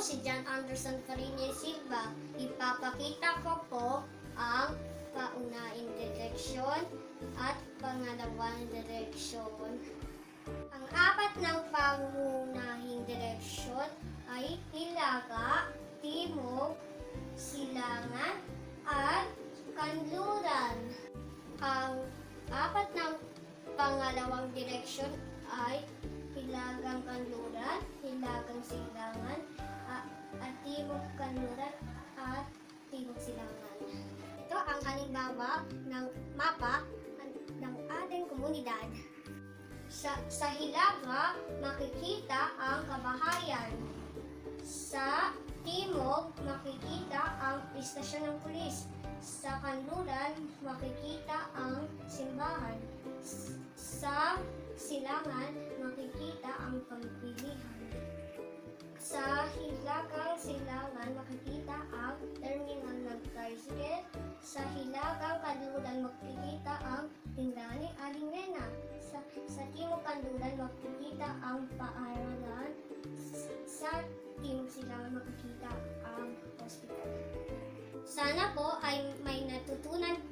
si John Anderson Farina Silva. Ipapakita ko po ang paunahing direksyon at pangalawang direksyon. Ang apat ng pangunahing direksyon ay Hilaga, Timog, Silangan, at Kanluran. Ang apat ng pangalawang direksyon ay Hilagang Kanluran, Hilagang Silangan, Timog Kanluran, at Timog Silangan. Ito ang halimbawa ng mapa ng ating komunidad. Sa, sa Hilaga, makikita ang kabahayan. Sa Timog, makikita ang istasyon ng pulis. Sa Kanluran, makikita ang simbahan. Sa Silangan, makikita ang Hilagang Silangan, makikita ang terminal ng tricycle. Sa Hilagang Kanluran, makikita ang tindahan ni Aling Rena. Sa, sa Timog Kanluran, makikita ang paaralan. Sa Timog Silangan, makikita ang hospital. Sana po ay may natutunan